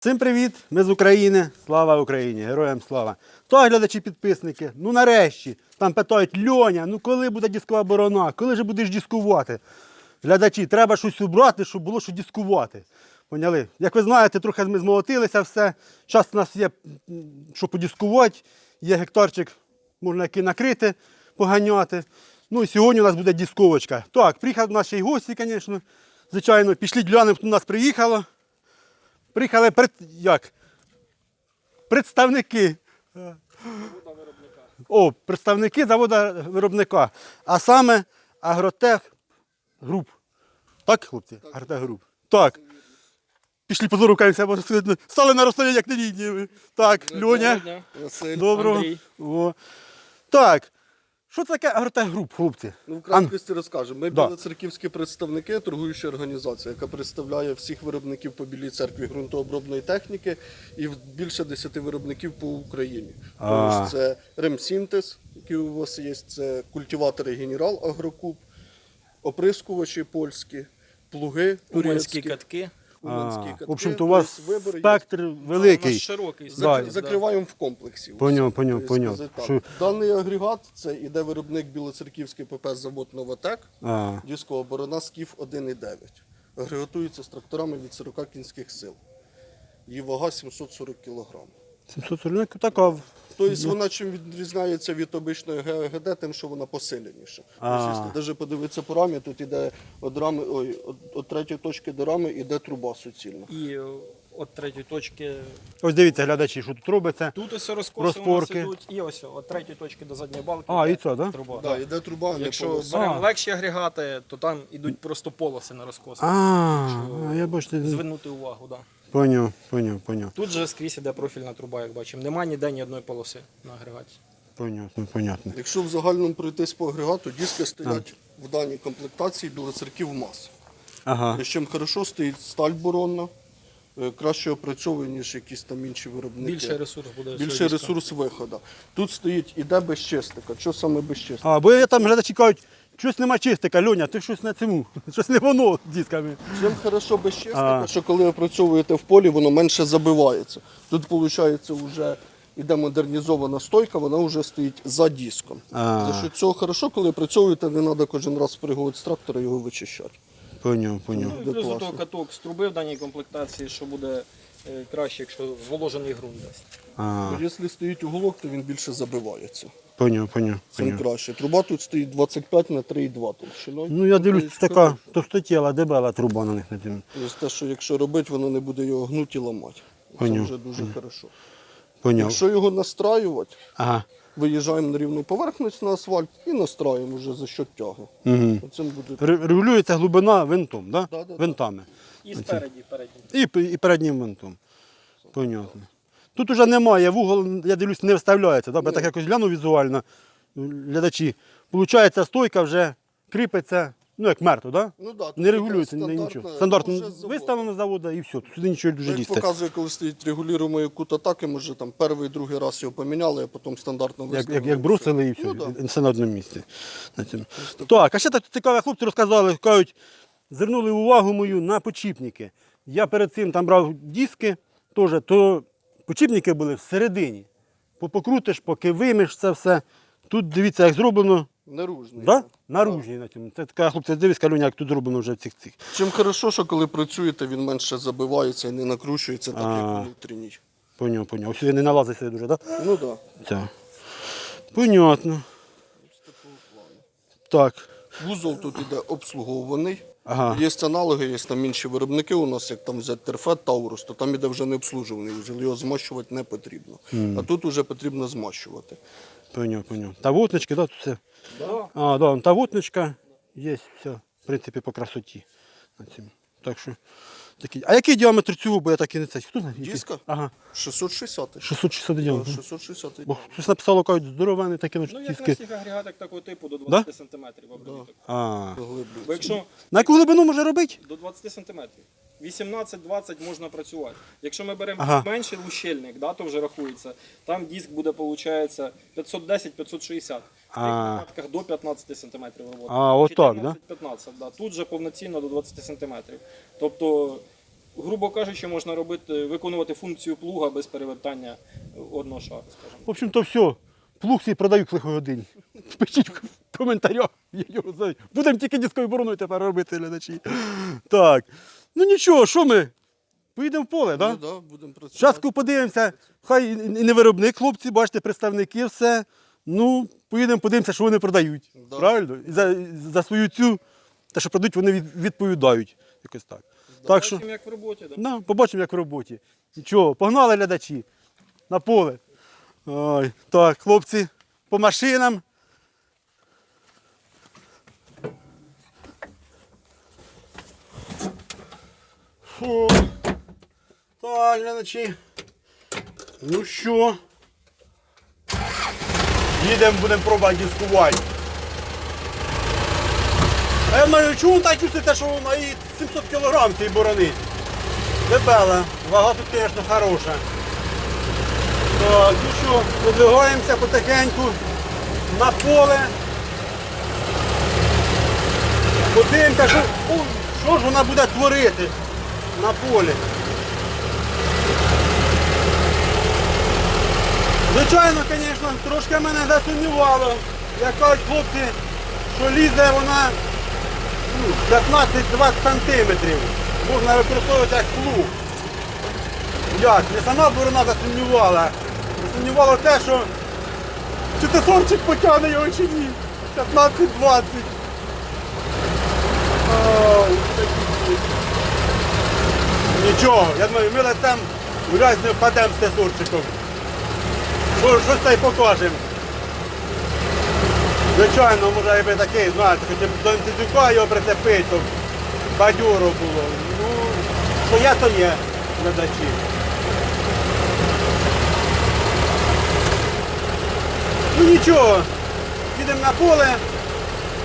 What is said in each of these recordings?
Всім привіт! Ми з України. Слава Україні! Героям слава! То глядачі підписники. Ну нарешті там питають Льоня, ну коли буде дискова борона? Коли ж будеш дискувати? Глядачі, треба щось убрати, щоб було що дискувати. Поняли? Як ви знаєте, трохи ми змолотилися все. Час у нас є, що подіскувати, є гектарчик, можна який накрити, поганяти. Ну і сьогодні у нас буде дисковочка. Так, приїхав нас ще гості, звісно. Звичайно, пішли глянемо, хто до нас приїхало. Приїхали пред... як? представники. О, представники заводу виробника. А саме Агротех Груп. Так, хлопці? Агротех Груп. Так. Пішли позорукаємося, бо стали на розстоянні, як невідні. Так, Льоня. Доброго. О. Так. Що це таке Агротех Груп, хлопці? Ну, в краткості розкажемо. Ми Да. білоцерківські представники, торгуюча організація, яка представляє всіх виробників по білій церкві ґрунтообробної техніки і в- більше 10 виробників по Україні. А. Тож це Ремсінтез, який у вас є, це культиватори Генерал Агрокуб, оприскувачі польські, плуги турецькі, катки. Уманські А. В общем-то, у вас Тобто спектр великий. широкий Да. Зак-. Закриваємо в комплексі. Поняв, поняв, поняв. Що- Даний агрегат це іде виробник білоцерківський ПП завод Новотек. А, Дискова борона Скіф 1,9. Агрегатується з тракторами від 40 кінських сил. Її вага 740 кг. 740 така. Тобто вона чим відрізняється від обичної ГГД, тим, що вона посиленіша. Якщо навіть подивитися по рамі, тут іде від рами, ой, от, от третьої точки до рами іде труба суцільна. І е, от третьої точки. Ось дивіться, глядачі, що тут робиться. Тут ось розкоси у нас ідуть. І ось от третьої точки до задньої балки. А, йде і це, да? Труба. Да, іде труба, а не Якщо полоса. беремо А. легші агрегати, то там ідуть просто полоси на розкоси. А, я бачите. Звернути увагу, да. Поняв, поняв, поняв. Тут же скрізь іде профільна труба, як бачимо. Нема ніде ні одної полоси на агрегаті. Понятно, понятно. Якщо в загальному пройтись по агрегату, диски стоять в даній комплектації білоцерків МАЗ. Ага. Причому хорошо стоїть сталь боронна, е, краще опрацьовує, ніж якісь там інші виробники. Більший ресурс буде. Диска. ресурс виходу. Тут стоїть іде без чистика. Що саме без чистика? А, бо я там глядачі кажуть, щось нема чистика, Льоня, ти щось на цьому, щось не воно з дисками. Чим хорошо без чистика, А. що коли опрацьовуєте в полі, воно менше забивається. Тут, виходить, вже іде модернізована стойка, вона вже стоїть за диском. А. За що цього хорошо, коли опрацьовуєте, не треба кожен раз спригувати з трактора і його вичищати. Поняв, поняв. Ну, і плюс до класно. того каток з труби в даній комплектації, що буде е, краще, якщо зволожений ґрунт дасть. А, Якщо стоїть уголок, то він більше забивається. Поняв, поняв, Цим поняв. краще. Труба тут стоїть 25 на 3,2 толщиною. Ну я дивлюсь, така товстотіла, дебела труба на них цьому. Тобто те, що якщо робити, воно не буде його гнути і ламати. Це Поняв. вже дуже хорошо. Поняв. Якщо його настраювати, Ага. виїжджаємо на рівну поверхність на асфальт і настраюємо вже за счет тяги. Угу. Оцим буде Ре- Регулюється глибина винтом, да? Да-да-да. винтами. І спереді, передній. І, п- і переднім винтом. Понятно. Тут уже немає, вугол, я дивлюсь, не вставляється. Да? Я так якось гляну візуально, глядачі. Получається, стойка вже кріпиться, ну як мертво, да? Ну, да, не регулюється стандартна- нічого. Стандартно вже заводу. виставлено з заводу і все. Сюди нічого дуже Як показує, коли стоїть регулюємий кут атаки, може там перший, другий раз його поміняли, а потім стандартно Як, виставили. як, як бросили і все, Ну, да. все на одному місці. На цьому. Так, а ще так цікаві хлопці розказали, кажуть, звернули увагу мою на почіпники. Я перед цим там брав диски, теж, то почіпники були всередині. По- Покрутиш, поки вимиш це все. Тут дивіться, як зроблено. Наружний. Да? Наружні на цьому. Це така хлопці, дивись, Калюня, як тут зроблено вже в цих цих. Чим хорошо, що коли працюєте, він менше забивається і не накручується так, А. як внутрішній. Поняв, поняв. Ось сюди не налазить сюди дуже, так? Да? Ну так. Да. Так. Понятно. Так. Вузол тут іде обслуговуваний. Ага. Є аналоги, є там інші виробники у нас, як там взяти Терфет, Таурус, то там іде вже не обслужуваний вузол, його змащувати не потрібно. А тут вже потрібно змащувати. Поняв, поняв. Та вутнички, да, тут все. Да. А, да, та вутничка є, все, в принципі, по красоті. Так що, такі. А який діаметр цього, бо я так і не це. Хто знає? який? Диска? Ага. 660. 660 Да, діаметр. 660. Бо щось написало, кажуть, здоровенний такий Ну, ну, як на тиски. всіх агрегатах такого типу до Да? 20 см обробіток. А. Бо якщо На яку глибину може робити? до 20 см, 18-20 можна працювати. Якщо ми беремо Ага. менший лущельник, да, то вже рахується, там диск буде, виходить, 510-560. А. випадках до 15 см роботи. А, отак, да? 14-15, да? Тут же повноцінно до 20 см. Тобто грубо кажучи, можна робити, виконувати функцію плуга без перевертання одного шару, скажімо. В общем, то все. Плуг свій продаю к лихої годині. Пишіть в коментарях, я його знаю. Будемо тільки дисковою бороною тепер робити, глядачі. Так. Ну нічого, що ми? Поїдемо в поле, так? Ну, Да? да, будемо працювати. Зараз подивимося, хай і не виробник, хлопці, бачите, представники, все. Ну, поїдемо, подивимося, що вони продають. Да. Правильно? І за, за свою цю, те, що продають, вони від- відповідають. Якось так. Так що, Бачимо, як в роботі. Да? ну, побачимо, як в роботі. Нічого, погнали глядачі на поле. Ой, так, хлопці, по машинам. Фу. Так, глядачі. Ну що? Їдемо, будемо пробувати дискувати. А я знаю, чому так чувствуєте, що вона і 700 кг цієї борони? Дебела, вага тут, звісно, хороша. Так, ну що, подвигаємося потихеньку на поле. Подивимося, що, що ж вона буде творити на полі. Звичайно, звісно, трошки мене засумнівало. Як кажуть хлопці, що лізе вона ну, 15-20 сантиметрів. Можна використовувати як плуг. Як? Не сама борона засумнівала. Засумнівало те, що чи тесорчик потягне його чи ні. 15-20. Нічого, я думаю, ми лицем в грязь не впадемо з тесорчиком. Що, щось та й покажемо. Звичайно, може якби такий, знаєте, хоч б до Антизюка його прицепити, бадьоро було. Ну, є, то є, глядачі. Ну нічого, їдемо на поле,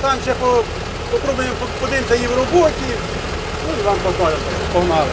там ще по, попробуємо по- подивимося її в роботі. Ну і вам покажемо. Погнали.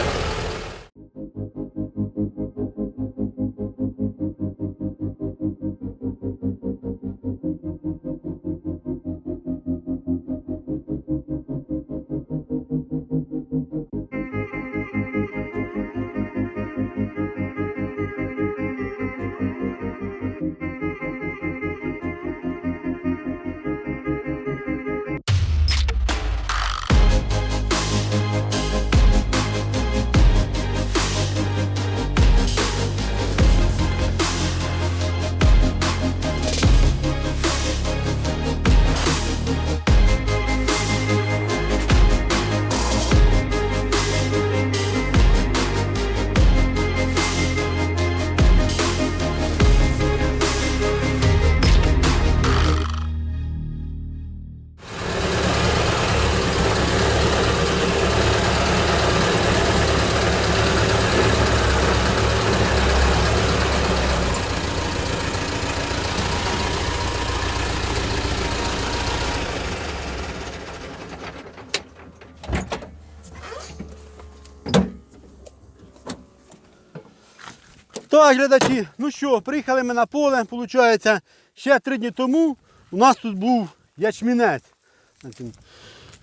Так, глядачі, ну що, приїхали ми на поле, виходить, ще три дні тому у нас тут був ячмінець.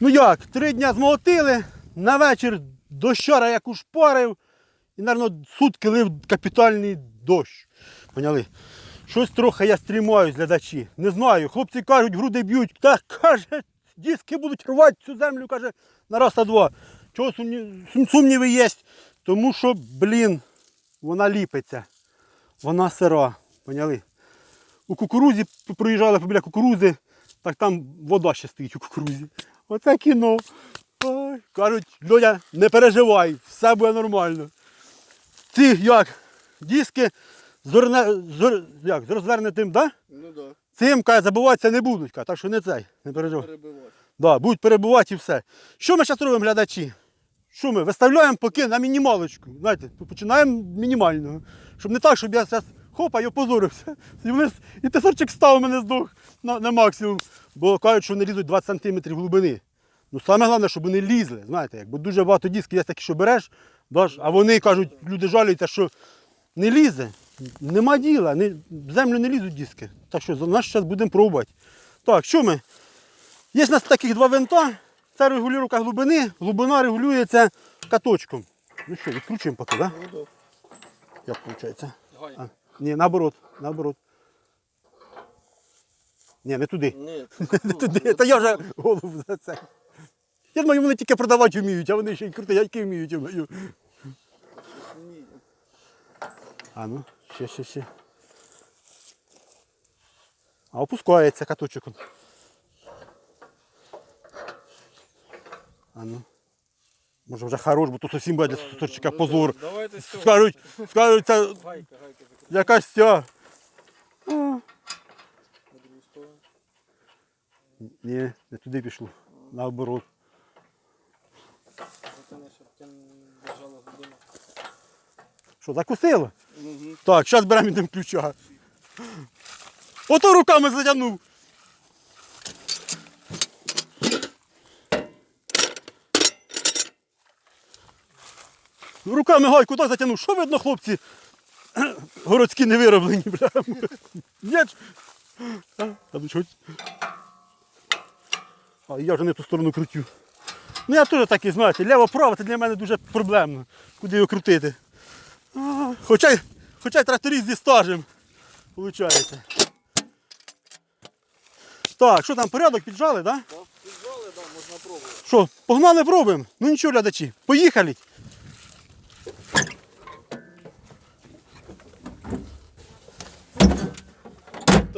Ну як, три дні змолотили, на вечір дощара як ушпарив, і, мабуть, сутки лив капітальний дощ. Поняли? Щось трохи я стрімаю, глядачі. Не знаю. Хлопці кажуть, груди б'ють. Так, каже, диски будуть рвати цю землю, каже, на раз а два. Чого сумні- сумніви є? Тому що, блін, вона ліпиться. Вона сира. Поняли? У кукурузі проїжджали біля кукурузи, так там вода ще стоїть у кукурузі. Оце кіно. Ой, кажуть, Льоня, не переживай, все буде нормально. Ці як? Диски з, орне- з, ор- як, з розвернутим, да? Ну да, цим каже, забуватися не будуть. Каже, так що не цей, не переживай. перебивати. Да, будуть перебувати і все. Що ми зараз робимо, глядачі? Що ми? Виставляємо поки на мінімалочку. Знаєте, починаємо мінімального. Щоб не так, щоб я зараз хопа і опозорився. І, вони, с- і тесорчик став мене здох на, на максимум. Бо кажуть, що вони лізуть 20 см глибини. Ну саме головне, щоб вони лізли. Знаєте, як, бо дуже багато дисків є такі, що береш, даш, а вони кажуть, люди жалюються, що не лізе. Нема діла, не, в землю не лізуть диски. Так що за нас зараз будемо пробувати. Так, що ми? Є у нас таких два винта. Це регулювання глибини, глибина регулюється каточком. Ну що, відкручуємо поки, так? Да? Ну. Як виходить? А, ні, наоборот, наоборот. Ні, не туди. Ні, Не туди. Та я вже голову за це. Я думаю, вони тільки продавати вміють, а вони ще й крути яйки вміють. я думаю. А ну, ще, ще, ще. А опускається каточок. А ну. Може вже хорош, бо то зовсім буде для сосочка позор. Скажуть, скажуть, це Гайка, гайка закрути якась ця. Ні, не туди пішло. Наоборот. Годину. Що, закусило? Так, зараз беремо йдемо ключа. Ото руками затягнув. Руками гайку так затягнув. Що видно, хлопці? Городські не вироблені, бля. Ні. А, я вже не ту сторону крутю. Ну я теж такий, знаєте, ліво-право це для мене дуже проблемно. Куди його крутити? А, Хоча, хоча й тракторист зі стажем. Получається. Так, що там, порядок піджали, так? Да? Піджали, да, можна пробувати. Що, погнали пробуємо? Ну нічого, глядачі, поїхали.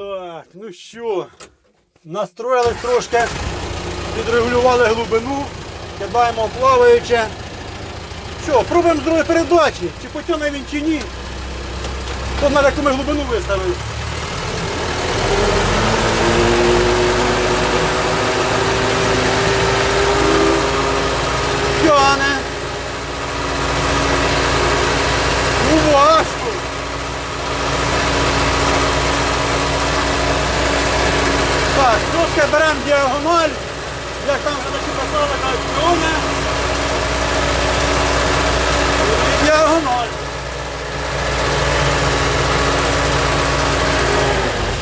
Так, ну що, настроїли трошки, підрегулювали глибину, кидаємо плаваюче. Що, пробуємо з другої передачі, чи потягне він чи ні. Тут на яку ми глибину виставили. Тяне. Ну важко. Так, трошки беремо діагональ. Як там глядачі писали, кажуть, тяне. І Діагональ.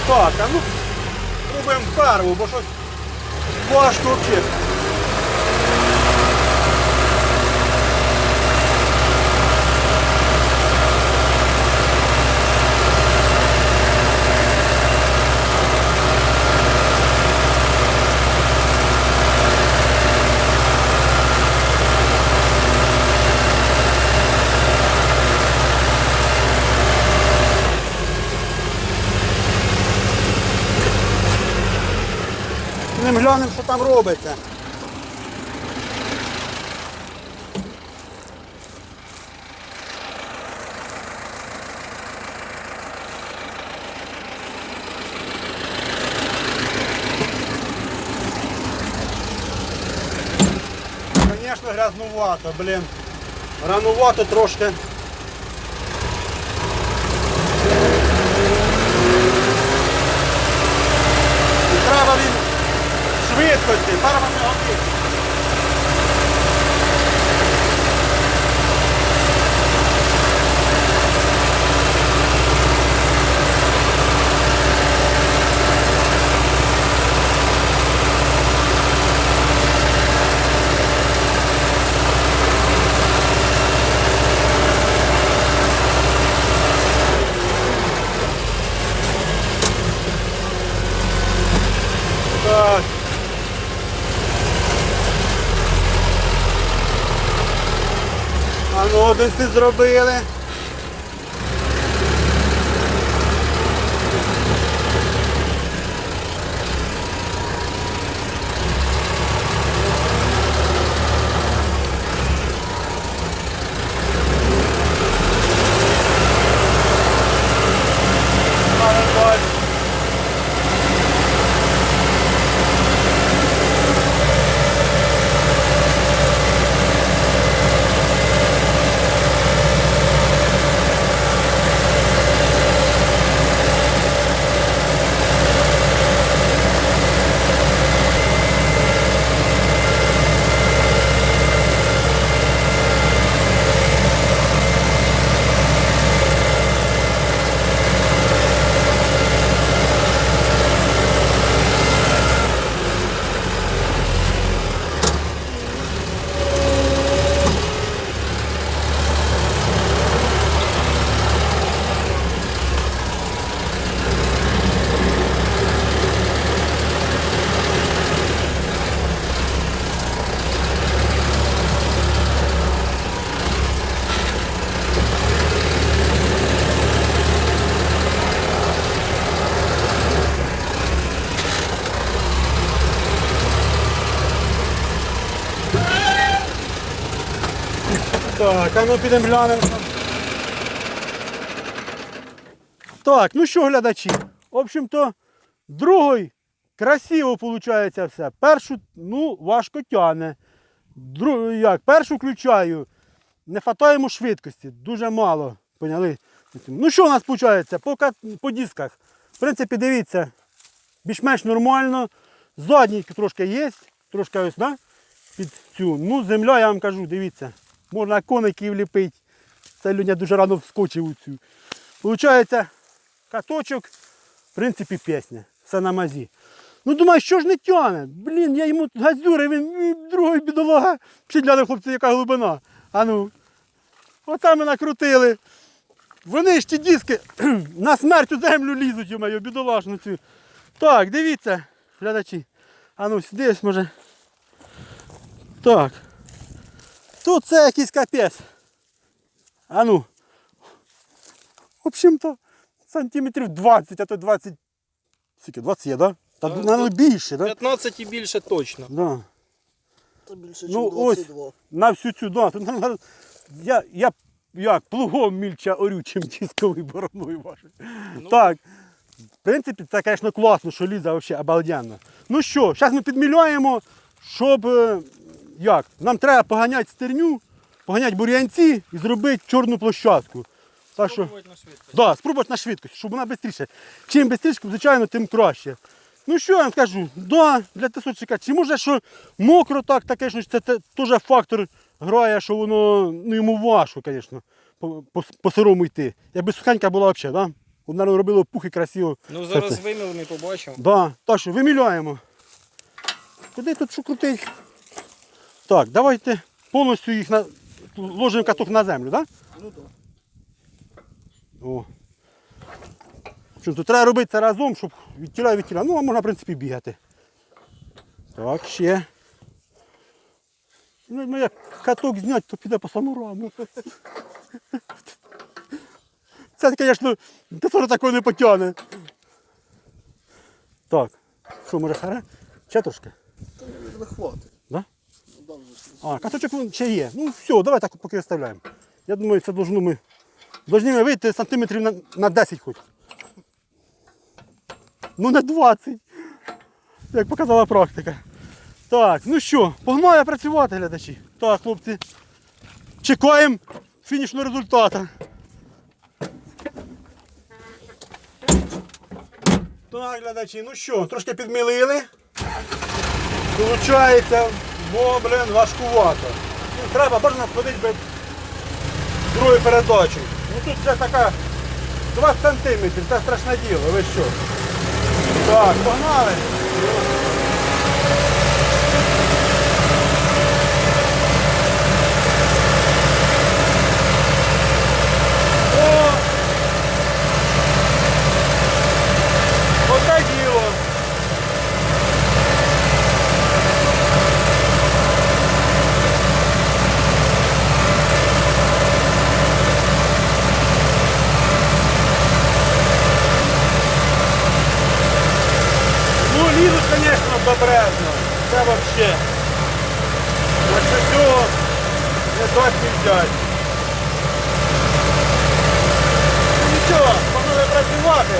Так, а ну пробуємо бо щось там робиться. Звісно, грязнувато, блін. Ранувато трошки. 거지. 빨아봤네. 110 зробили. Так, а ну підемо глянемо. Так, ну що, глядачі? В общем-то, другий красиво виходить все. Першу, ну, важко тягне. Друг, як, першу включаю. Не хватає швидкості, дуже мало. Поняли? Ну що у нас виходить? По, по дисках. В принципі, дивіться, більш-менш нормально. Задній трошки є, трошки ось, да? Під цю. Ну, земля, я вам кажу, дивіться. Можна коників ліпити. Це людня дуже рано вскочив у цю. Получається, каточок, в принципі, пісня. Все на мазі. Ну думаю, що ж не тяне? Блін, я йому газюри, він другий бідолага. Чи для хлопці, яка глибина. А ну. Оце ми накрутили. Вони ж ті диски на смерть у землю лізуть, мою бідолашну цю. Так, дивіться, глядачі. А ну, сюди ось може. Так. Тут це якийсь капець. А ну. В общем-то, сантиметрів 20, а то 20. Скільки? 20 є. Да? Та Так, ну, більше. Да? 15 і більше точно. Да. Та більше, Ну, ніж ось. 22. На всю цю да. тут на- Я, я як плугом мільча орю, чим тісковий бороною вашою. Так. В принципі, це, звісно, класно, що ліза взагалі обалденно. Ну що, зараз ми підміляємо, щоб е, як? Нам треба поганяти стерню, поганяти бур'янці і зробити чорну площадку. Так що, Пробувати на швидкість. да, спробувати на швидкість, щоб вона швидше. Чим швидше, звичайно, тим краще. Ну що я вам скажу, да, для тисочка, чи може, що мокро так, таке, що це теж фактор грає, що воно ну, йому важко, звісно, по, по, по сирому йти. Якби сухенька була взагалі, да? Вона робила пух і красиво. Ну зараз і побачимо. Да, так що виміляємо. Куди тут що крутить? Так, давайте повністю їх на... ложимо каток на землю, так? Ну так. О. Що, тут треба робити це разом, щоб від тіля від тіля. Ну, а можна, в принципі, бігати. Так, ще. Ну, ну як каток зняти, то піде по самураму. Це, звісно, теж такого не потягне. Так. Що, може харе? Ще трошки? Та не хватить. Да? Ну, да, вже. А, каточок ще є. Ну все, давай так поки оставляємо. Я думаю, це должно ми. Должні ми вийти сантиметрів на, на 10 хоч. Ну на 20. Як показала практика. Так, ну що, погнали працювати, глядачі. Так, хлопці. Чекаємо фінішного результату. Так, глядачі, ну що, трошки підмілили. Получається, бо, блин, важкувато. Ну, треба можна ходити другою передачею. Ну тут вже така 20 сантиметрів, це страшне діло, ви що? Так, погнали. О! Оце діло. Ну, лізуть, звісно, добрезно. Це взагалі. Якщо цього не досі взяти. Ну нічого, панове працювати.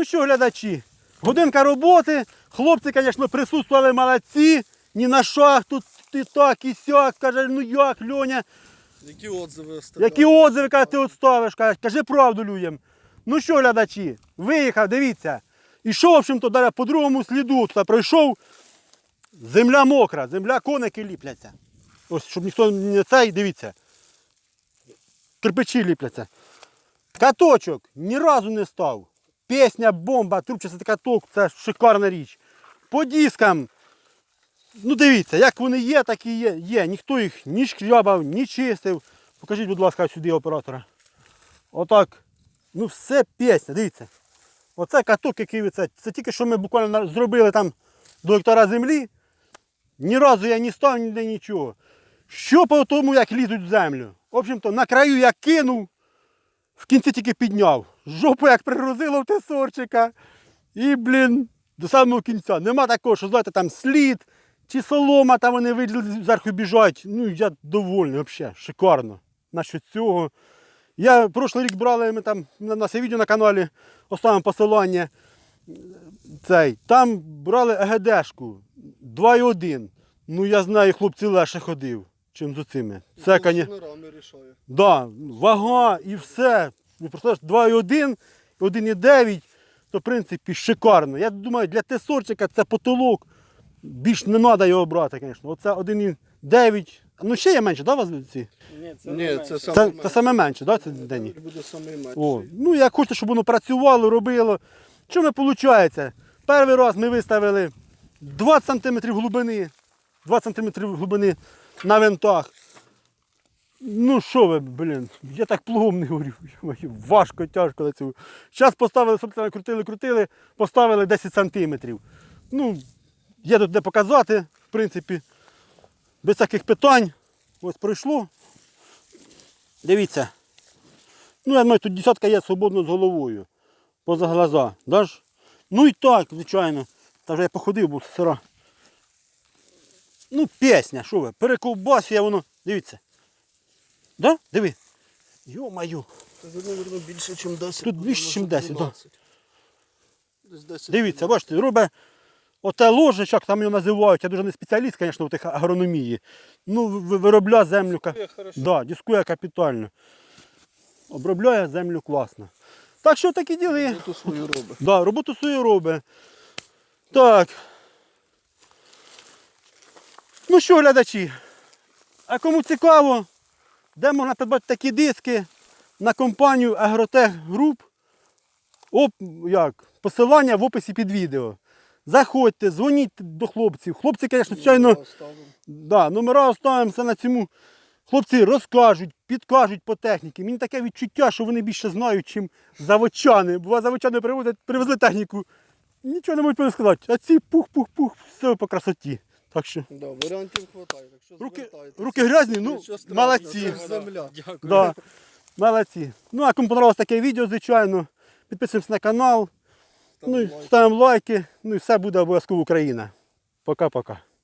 Ну що, глядачі, годинка роботи. Хлопці, звісно, присутствували молодці. Ні на шах тут і так, і сяк. Каже, ну як, Льоня, Які отзиви оставляють? які отзиви, каже, ти відставиш, каже, кажи правду людям. Ну що, глядачі, виїхав, дивіться. Ішов, в общем-то, далі по другому сліду, туди пройшов. Земля мокра, земля коники ліпляться. Ось, щоб ніхто не цей, дивіться. Кирпичі ліпляться. Каточок ні разу не став. Пісня, бомба, трубчастий каток, це шикарна річ. По дискам. Ну дивіться, як вони є, так і є. є. Ніхто їх ні шкрябав, ні чистив. Покажіть, будь ласка, сюди оператора. Отак. Ну все пісня, дивіться. Оце каток, який ви це. Це тільки що ми буквально зробили там до гектара землі. Ні разу я не став ніде нічого. Що по тому, як лізуть в землю? В общем-то, на краю я кинув, в кінці тільки підняв. Жопу як пригрузило в тесорчика. І, блін, до самого кінця. Нема такого, що знаєте, там слід чи солома, там вони виділи зверху біжать. Ну, я довольний взагалі, шикарно. Насчет цього. Я прошлий рік брали, ми там на нас є відео на каналі, оставимо посилання. Цей, там брали ЕГДшку 2,1. Ну я знаю, хлопці легше ходив, чим з оцими. Це. Да, вага і все. Ну, Представляєш, 2,1, 1,9, то в принципі шикарно. Я думаю, для тесорчика це потолок. Більш не треба його брати, звісно. Оце 1,9. Ну ще є менше, да, у вас ці? Ні, це Ні, це менше. саме Це, менше. це саме менше, да, це Дені? Буде саме менший. О, ну як хочете, щоб воно працювало, робило. Що ми виходить? Перший раз ми виставили 20 см глибини. 20 см глибини на винтах. Ну що ви, блін, я так плугом не говорю. Важко, тяжко на цьому. Зараз поставили, собственно, крутили, крутили, поставили 10 см. Ну, є тут де показати, в принципі, без всяких питань. Ось пройшло. Дивіться. Ну, я думаю, тут десятка є свободно з головою. Поза глаза. Да? Ну і так, звичайно. Та вже я походив, бо сира. Ну, пісня, що ви? Перековбасю я воно. Дивіться. Да? Диви. Йо-маю. Більше, ніж 10. Тут більше, ніж 10, да. 10. Дивіться, бачите, робить оте ложе, як там його називають. Я дуже не спеціаліст, звісно, в тих агрономії. Ну, виробляє землю. Дискує. Да, дискує капітально. Обробляє землю класно. Так що такі діли. Тут свою робить. Да, роботу свою робить. Так. Ну що, глядачі? А кому цікаво, де можна придбати такі диски на компанію Agrotech Group, Оп, як, посилання в описі під відео. Заходьте, дзвоніть до хлопців. Хлопці, звісно, звичайно, Да, номера оставимося на цьому. Хлопці розкажуть, підкажуть по техніці. Мені таке відчуття, що вони більше знають, ніж заводчани. Бува заводчани привозять, привезли техніку. Нічого не можуть сказати. А ці пух-пух-пух, все по красоті. Так що, Да, варіантів хватає. Так що руки, руки грязні, ну, молодці. Це земля. Дякую. Да, молодці. Ну, а кому подобалось таке відео, звичайно, підписуємося на канал, ставимо, ну, лайки. ставимо лайки, ну і все буде обов'язково Україна. Пока-пока.